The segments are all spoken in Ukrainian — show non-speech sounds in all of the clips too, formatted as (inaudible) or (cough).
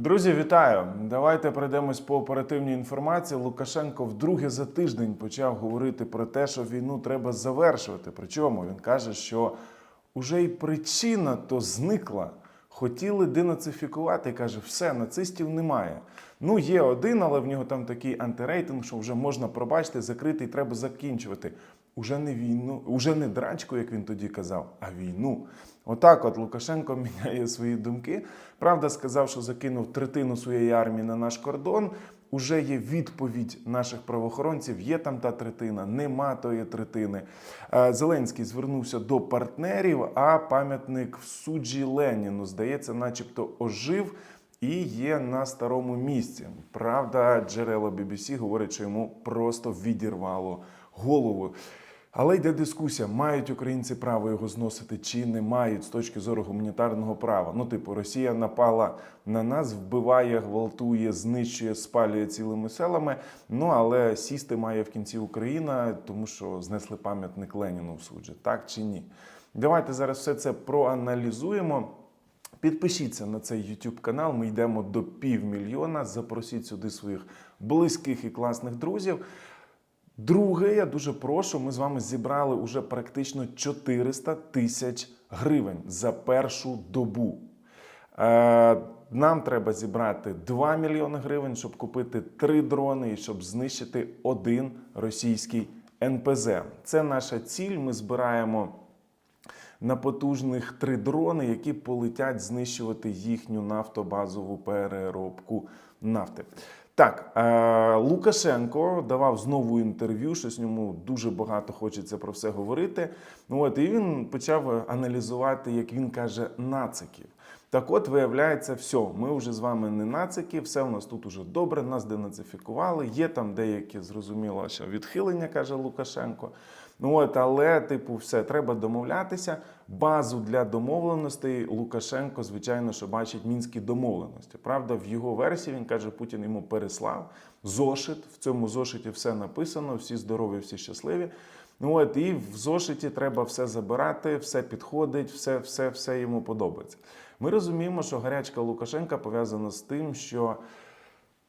Друзі, вітаю! Давайте пройдемось по оперативній інформації. Лукашенко вдруге за тиждень почав говорити про те, що війну треба завершувати. Причому він каже, що уже й причина то зникла. Хотіли денацифікувати, каже, все, нацистів немає. Ну, є один, але в нього там такий антирейтинг, що вже можна пробачити, закрити і треба закінчувати. Уже не війну, уже не драчку, як він тоді казав, а війну. Отак, от Лукашенко (laughs) міняє свої думки. Правда, сказав, що закинув третину своєї армії на наш кордон. Уже є відповідь наших правоохоронців. Є там та третина, нема тої третини. Е, Зеленський звернувся до партнерів, а пам'ятник в суджі Леніну, здається, начебто ожив і є на старому місці. Правда, джерела BBC говорять, що йому просто відірвало голову. Але йде дискусія, мають українці право його зносити чи не мають з точки зору гуманітарного права. Ну, типу, Росія напала на нас, вбиває, гвалтує, знищує, спалює цілими селами. Ну але сісти має в кінці Україна, тому що знесли пам'ятник Леніну в суджі. Так чи ні? Давайте зараз все це проаналізуємо. Підпишіться на цей YouTube канал. Ми йдемо до півмільйона. Запросіть сюди своїх близьких і класних друзів. Друге, я дуже прошу, ми з вами зібрали уже практично 400 тисяч гривень за першу добу. Е, Нам треба зібрати 2 мільйони гривень, щоб купити 3 дрони і щоб знищити один російський НПЗ. Це наша ціль. Ми збираємо на потужних три дрони, які полетять знищувати їхню нафтобазову переробку нафти. Так, е, Лукашенко давав знову інтерв'ю, щось ньому дуже багато хочеться про все говорити. Ну, От, і він почав аналізувати, як він каже, нациків. Так от, виявляється, все, ми вже з вами не нацики, все у нас тут уже добре, нас денацифікували. Є там деякі, зрозуміло, що відхилення, каже Лукашенко. Ну от, але, типу, все, треба домовлятися. Базу для домовленостей Лукашенко, звичайно, що бачить мінські домовленості. Правда, в його версії він каже, Путін йому переслав зошит. В цьому зошиті все написано, всі здорові, всі щасливі. Ну от і в зошиті треба все забирати, все підходить, все, все, все йому подобається. Ми розуміємо, що гарячка Лукашенка пов'язана з тим, що.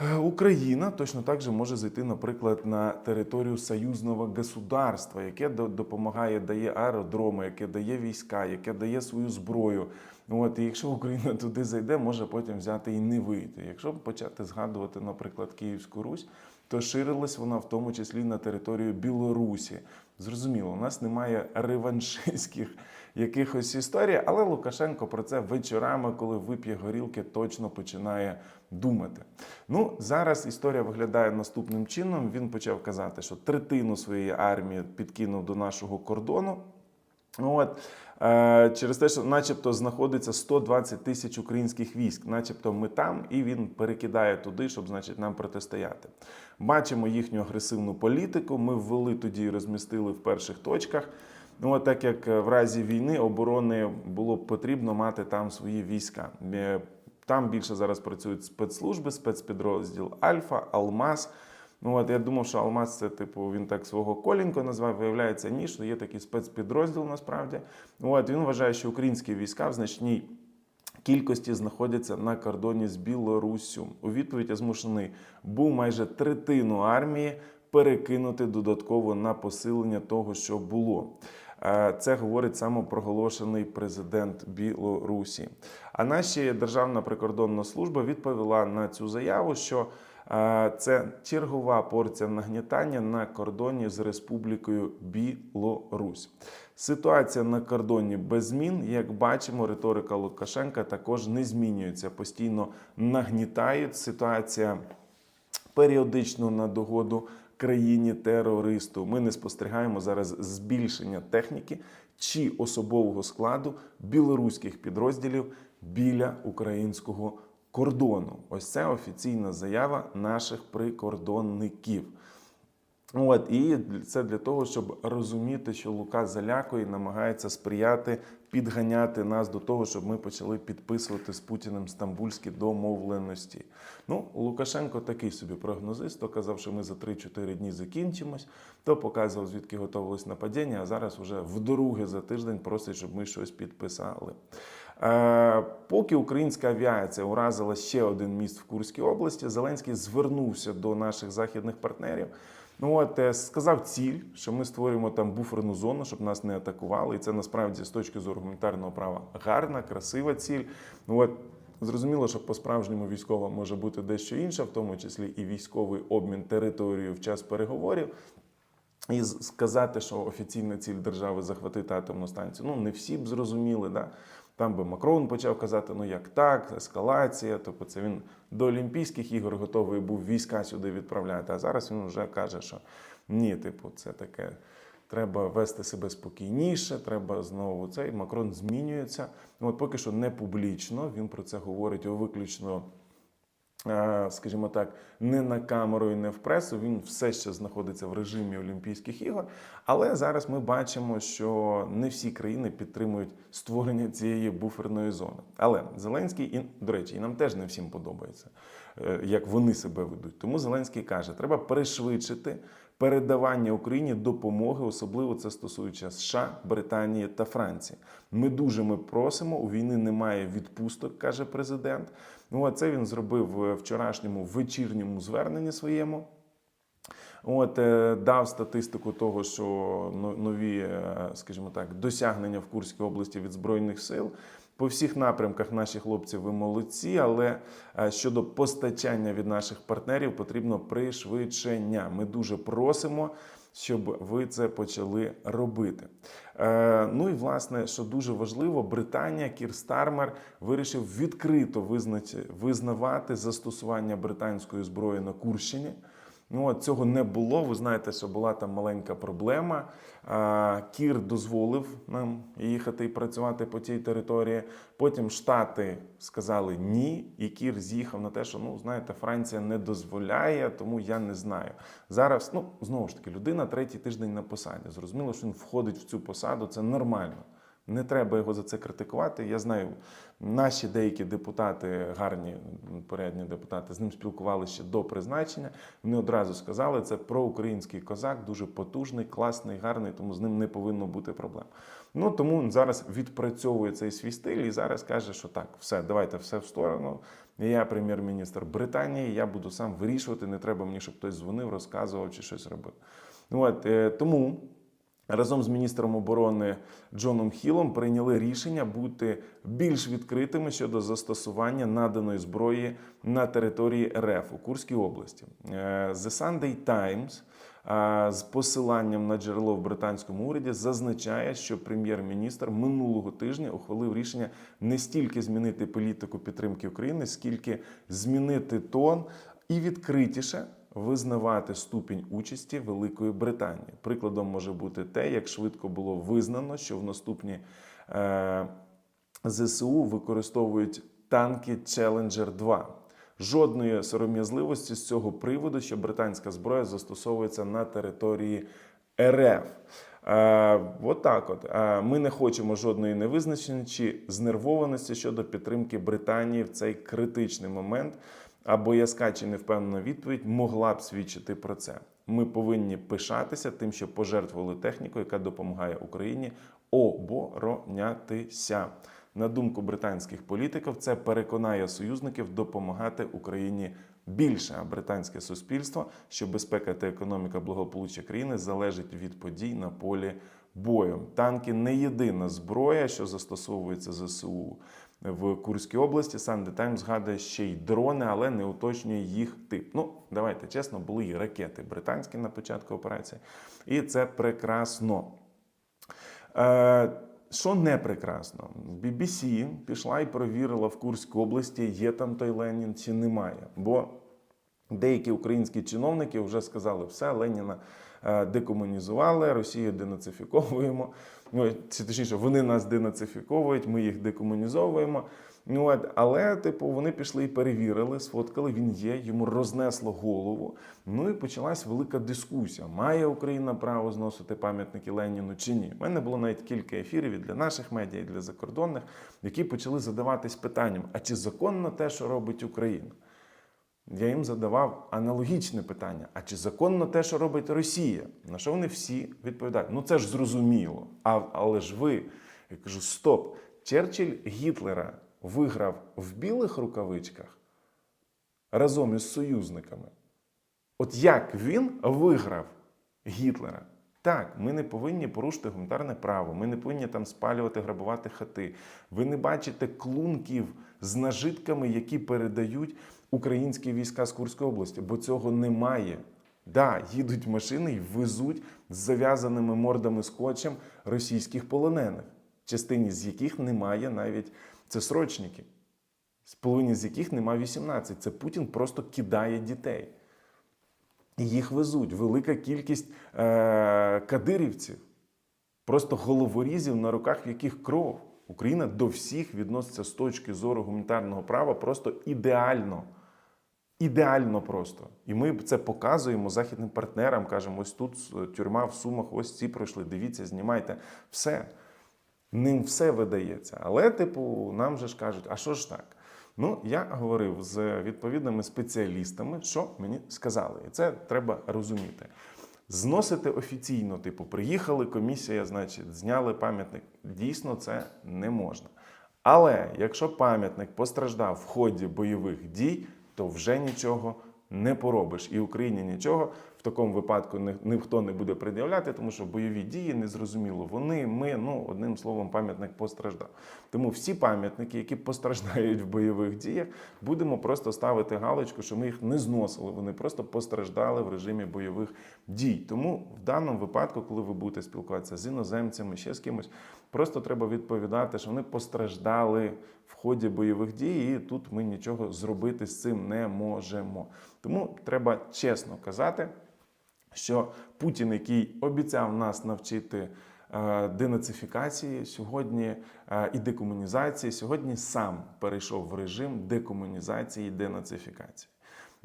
Е, Україна точно так же може зайти, наприклад, на територію союзного государства, яке допомагає, дає аеродроми, яке дає війська, яке дає свою зброю. От і якщо Україна туди зайде, може потім взяти і не вийти. Якщо почати згадувати, наприклад, Київську Русь, то ширилась вона в тому числі на територію Білорусі. Зрозуміло, у нас немає реваншистських якихось історій, але Лукашенко про це вечорами, коли вип'є горілки, точно починає думати. Ну зараз історія виглядає наступним чином. Він почав казати, що третину своєї армії підкинув до нашого кордону. Ну, От, е, через те, що начебто знаходиться 120 тисяч українських військ, начебто ми там, і він перекидає туди, щоб значить, нам протистояти. Бачимо їхню агресивну політику. Ми ввели тоді і розмістили в перших точках. Ну, от так як е, в разі війни оборони було потрібно мати там свої війська. Е, Там більше зараз працюють спецслужби, спецпідрозділ Альфа, Алмаз. Ну от я думав, що Алмаз це типу він так свого колінко назвав. Виявляється, ні, що є такий спецпідрозділ насправді. От він вважає, що українські війська в значній кількості знаходяться на кордоні з Білоруссю. У відповідь я змушений був майже третину армії перекинути додатково на посилення того, що було. Це говорить самопроголошений президент Білорусі. А наші Державна прикордонна служба відповіла на цю заяву, що це чергова порція нагнітання на кордоні з Республікою Білорусь. Ситуація на кордоні без змін. Як бачимо, риторика Лукашенка також не змінюється. Постійно нагнітають. Ситуація періодично на догоду країні терористу. Ми не спостерігаємо зараз збільшення техніки чи особового складу білоруських підрозділів біля українського кордону. Ось це офіційна заява наших прикордонників. От і це для того, щоб розуміти, що Лука залякує, намагається сприяти, підганяти нас до того, щоб ми почали підписувати з Путіним стамбульські домовленості. Ну, Лукашенко такий собі прогнозист, то казав, що ми за 3-4 дні закінчимось, то показував, звідки готувалось нападіння, а зараз вже вдруге за тиждень просить, щоб ми щось підписали. Е, Поки українська авіація уразила ще один міст в Курській області, Зеленський звернувся до наших західних партнерів. Ну от е, сказав ціль, що ми створюємо там буферну зону, щоб нас не атакували. І це насправді з точки зору гуманітарного права гарна, красива ціль. Ну от зрозуміло, що по-справжньому військова може бути дещо інша, в тому числі і військовий обмін територією в час переговорів. І сказати, що офіційна ціль держави захватити атомну станцію, ну не всі б зрозуміли. Да? Там би Макрон почав казати, ну як так, ескалація. Тобто це він до Олімпійських ігор готовий був війська сюди відправляти. А зараз він вже каже, що ні, типу, це таке. Треба вести себе спокійніше, треба знову цей Макрон змінюється. От поки що не публічно. Він про це говорить виключно скажімо так, не на камеру і не в пресу. Він все ще знаходиться в режимі Олімпійських ігор. Але зараз ми бачимо, що не всі країни підтримують створення цієї буферної зони. Але Зеленський і до речі, і нам теж не всім подобається, е, як вони себе ведуть. Тому Зеленський каже, треба перешвидшити. Передавання Україні допомоги, особливо це стосується США, Британії та Франції. Ми дуже ми просимо. У війни немає відпусток, каже президент. Ну а це він зробив в вчорашньому вечірньому зверненні своєму. От е, дав статистику того, що нові, е, скажімо так, досягнення в Курській області від збройних сил. По всіх напрямках наші хлопці ви молодці, але е, щодо постачання від наших партнерів потрібно пришвидшення. Ми дуже просимо, щоб ви це почали робити. Е, ну і власне, що дуже важливо, Британія, Кір Стармер вирішив відкрито визнач- визнавати застосування британської зброї на Курщині. Ну, цього не було. Ви знаєте, що була там маленька проблема. Кір дозволив нам їхати і працювати по тій території. Потім Штати сказали ні, і Кір з'їхав на те, що ну знаєте, Франція не дозволяє, тому я не знаю. Зараз, ну знову ж таки, людина третій тиждень на посаді. Зрозуміло, що він входить в цю посаду. Це нормально. Не треба його за це критикувати. Я знаю, наші деякі депутати, гарні порядні депутати, з ним спілкувалися ще до призначення. Вони одразу сказали, це проукраїнський козак, дуже потужний, класний, гарний, тому з ним не повинно бути проблем. Ну тому він зараз відпрацьовує цей свій стиль і зараз каже, що так, все, давайте все в сторону. Я прем'єр-міністр Британії, я буду сам вирішувати. Не треба мені, щоб хтось дзвонив, розказував чи щось робив. От е, тому. Разом з міністром оборони Джоном Хілом прийняли рішення бути більш відкритими щодо застосування наданої зброї на території РФ у Курській області. Е, The Sunday Times е, з посиланням на джерело в британському уряді зазначає, що прем'єр-міністр минулого тижня ухвалив рішення не стільки змінити політику підтримки України, скільки змінити тон і відкритіше визнавати ступінь участі Великої Британії. Прикладом може бути те, як швидко було визнано, що в наступні е, ЗСУ використовують танки Challenger 2. Жодної сором'язливості з цього приводу, що британська зброя застосовується на території РФ. Е, от от. Е, ми не хочемо жодної невизначеності знервованості щодо підтримки Британії в цей критичний момент. А боязка чи невпевнена відповідь могла б свідчити про це. Ми повинні пишатися тим, що пожертвували техніку, яка допомагає Україні оборонятися. На думку британських політиків, це переконає союзників допомагати Україні більше. А британське суспільство, що безпека та економіка благополуччя країни залежить від подій на полі бою. Танки не єдина зброя, що застосовується ЗСУ в Курській області. Sunday Times згадує ще й дрони, але не уточнює їх тип. Ну, давайте чесно, були і ракети британські на початку операції, і це прекрасно. Е, що не прекрасно, BBC пішла і перевірила в Курській області, є там той Ленін чи немає. Бо деякі українські чиновники вже сказали, все, Леніна декомунізували, Росію денацифіковуємо. Ну, чи точніше, вони нас денацифіковують, ми їх декомунізовуємо. Ну, от, але, типу, вони пішли і перевірили, сфоткали, він є, йому рознесло голову. Ну і почалась велика дискусія: має Україна право зносити пам'ятники Леніну чи ні? У мене було навіть кілька ефірів і для наших медіа, і для закордонних, які почали задаватись питанням: а чи законно те, що робить Україна? Я їм задавав аналогічне питання: а чи законно те, що робить Росія? На що вони всі відповідають? Ну це ж зрозуміло. А, але ж ви, я кажу, стоп. Черчилль Гітлера виграв в білих рукавичках разом із союзниками. От як він виграв Гітлера? Так, ми не повинні порушити гуманітарне право, ми не повинні там спалювати, грабувати хати. Ви не бачите клунків з нажитками, які передають українські війська з Курської області, бо цього немає. Да, їдуть машини і везуть з зав'язаними мордами скотчем російських полонених, частині з яких немає навіть це срочники, з половині з яких немає 18. Це Путін просто кидає дітей. І їх везуть. Велика кількість е- кадирівців, просто головорізів, на руках яких кров. Україна до всіх відноситься з точки зору гуманітарного права просто ідеально. Ідеально просто. І ми це показуємо західним партнерам. Кажемо, ось тут тюрма в Сумах, ось ці пройшли. Дивіться, знімайте. Все. Ним все видається. Але, типу, нам же ж кажуть, а що ж так? Ну, я говорив з відповідними спеціалістами, що мені сказали, і це треба розуміти. Зносити офіційно, типу, приїхали, комісія, значить, зняли пам'ятник. Дійсно, це не можна. Але якщо пам'ятник постраждав в ході бойових дій, то вже нічого не поробиш. І Україні нічого в такому випадку ні- ніхто не буде пред'являти, тому що бойові дії незрозуміло. Вони, ми, ну одним словом, пам'ятник постраждав. Тому всі пам'ятники, які постраждають в бойових діях, будемо просто ставити галочку, що ми їх не зносили. Вони просто постраждали в режимі бойових дій. Тому в даному випадку, коли ви будете спілкуватися з іноземцями, ще з кимось, просто треба відповідати, що вони постраждали ході бойових дій, і тут ми нічого зробити з цим не можемо. Тому треба чесно казати, що Путін, який обіцяв нас навчити е, денацифікації сьогодні е, і декомунізації, сьогодні сам перейшов в режим декомунізації і денацифікації.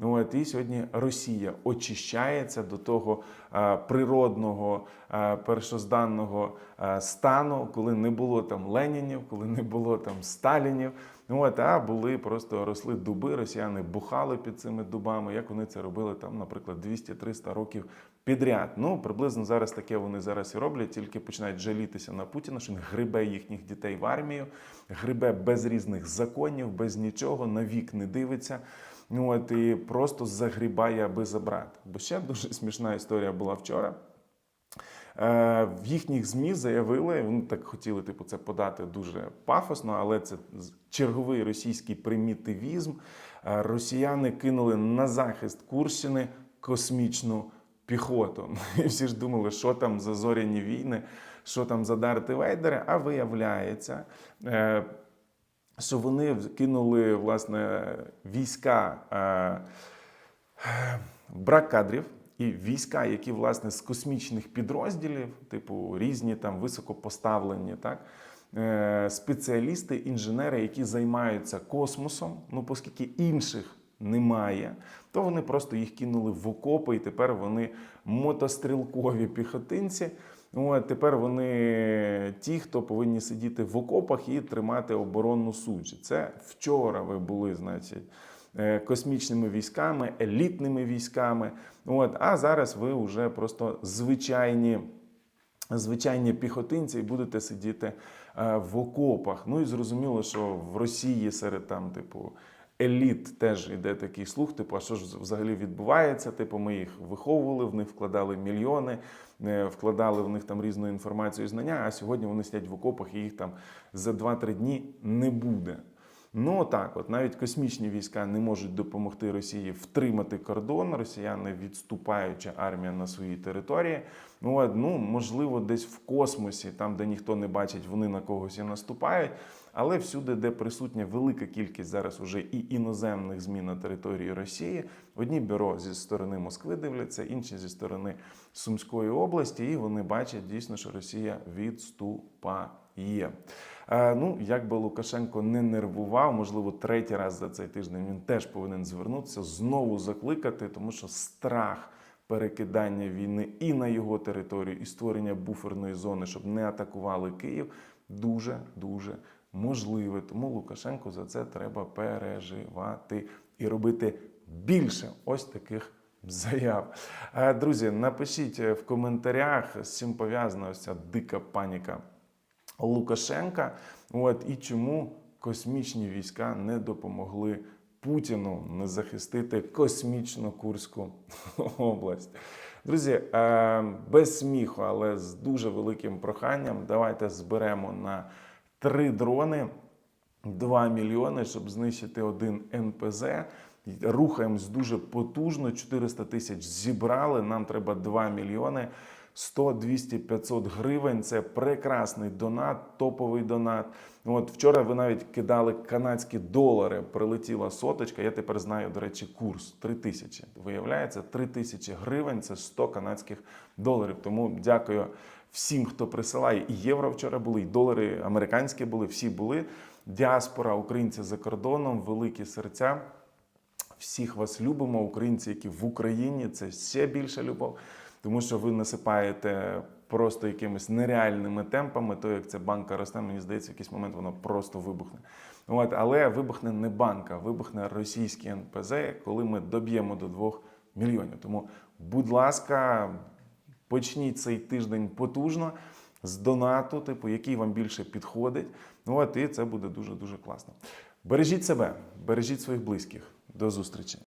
Ну от і сьогодні Росія очищається до того е, природного е, першозданного е, стану, коли не було там Ленінів, коли не було там Сталінів. Ну от, а були просто росли дуби, росіяни бухали під цими дубами, як вони це робили там, наприклад, 200-300 років підряд. Ну приблизно зараз таке вони зараз і роблять, тільки починають жалітися на Путіна, що він грибе їхніх дітей в армію, грибе без різних законів, без нічого, на вік не дивиться. Ну от і просто загрібає, аби забрати. Бо ще дуже (laughs) смішна історія була вчора. Е, В їхніх ЗМІ заявили, вони так хотіли типу, це подати дуже пафосно, але це черговий російський примітивізм. Е, Росіяни кинули на захист Курщини космічну піхоту. (laughs) І всі ж думали, що там за зоряні війни, що там за Дарти Вейдери. А виявляється, е, що вони кинули власне війська. е, брак кадрів і війська, які власне з космічних підрозділів, типу різні там високопоставлені, так. е, Спеціалісти, інженери, які займаються космосом, ну оскільки інших немає, то вони просто їх кинули в окопи, і тепер вони мотострілкові піхотинці. От, тепер вони ті, хто повинні сидіти в окопах і тримати оборонну суджі. Це вчора ви були, значить, е, космічними військами, елітними військами. От, а зараз ви вже просто звичайні. Звичайні піхотинці і будете сидіти е, в окопах. Ну і зрозуміло, що в Росії серед там, типу, еліт теж йде такий слух, типу, а що ж взагалі відбувається? Типу, ми їх виховували, в них вкладали мільйони, е, вкладали в них там різну інформацію і знання, а сьогодні вони сидять в окопах і їх там за 2-3 дні не буде. Ну так, от навіть космічні війська не можуть допомогти Росії втримати кордон. Росіяни відступаюча армія на своїй території. Ну, ну можливо, десь в космосі, там де ніхто не бачить, вони на когось і наступають. Але всюди, де присутня велика кількість зараз уже і іноземних змін на території Росії, одні бюро зі сторони Москви дивляться, інші зі сторони Сумської області, і вони бачать дійсно, що Росія відступає. Е, Ну, як би Лукашенко не нервував, можливо, третій раз за цей тиждень він теж повинен звернутися, знову закликати, тому що страх перекидання війни і на його територію, і створення буферної зони, щоб не атакували Київ, дуже дуже можливе. Тому Лукашенко за це треба переживати і робити більше ось таких заяв. Е, Друзі, напишіть в коментарях, з чим пов'язана ось ця дика паніка Лукашенка. От і чому космічні війська не допомогли Путіну не захистити космічну Курську (laughs) область. Друзі, е, без сміху, але з дуже великим проханням, давайте зберемо на три дрони 2 мільйони, щоб знищити один НПЗ. Рухаємось дуже потужно. 400 тисяч зібрали. Нам треба 2 мільйони. 100, 200, 500 гривень. Це прекрасний донат, топовий донат. От вчора ви навіть кидали канадські долари. Прилетіла соточка. Я тепер знаю, до речі, курс 3 тисячі. Виявляється, 3 тисячі гривень це 100 канадських доларів. Тому дякую всім, хто присилає. І євро вчора були, і долари американські були. Всі були. Діаспора, українці за кордоном, великі серця. Всіх вас любимо, українці, які в Україні, це ще більша любов, тому що ви насипаєте просто якимись нереальними темпами. То як ця банка росте, мені здається, в якийсь момент воно просто вибухне. От, але вибухне не банка, вибухне російський НПЗ, коли ми доб'ємо до 2 мільйонів. Тому, будь ласка, почніть цей тиждень потужно з донату, типу, який вам більше підходить. Ну от і це буде дуже дуже класно. Бережіть себе, бережіть своїх близьких. До зустрічі.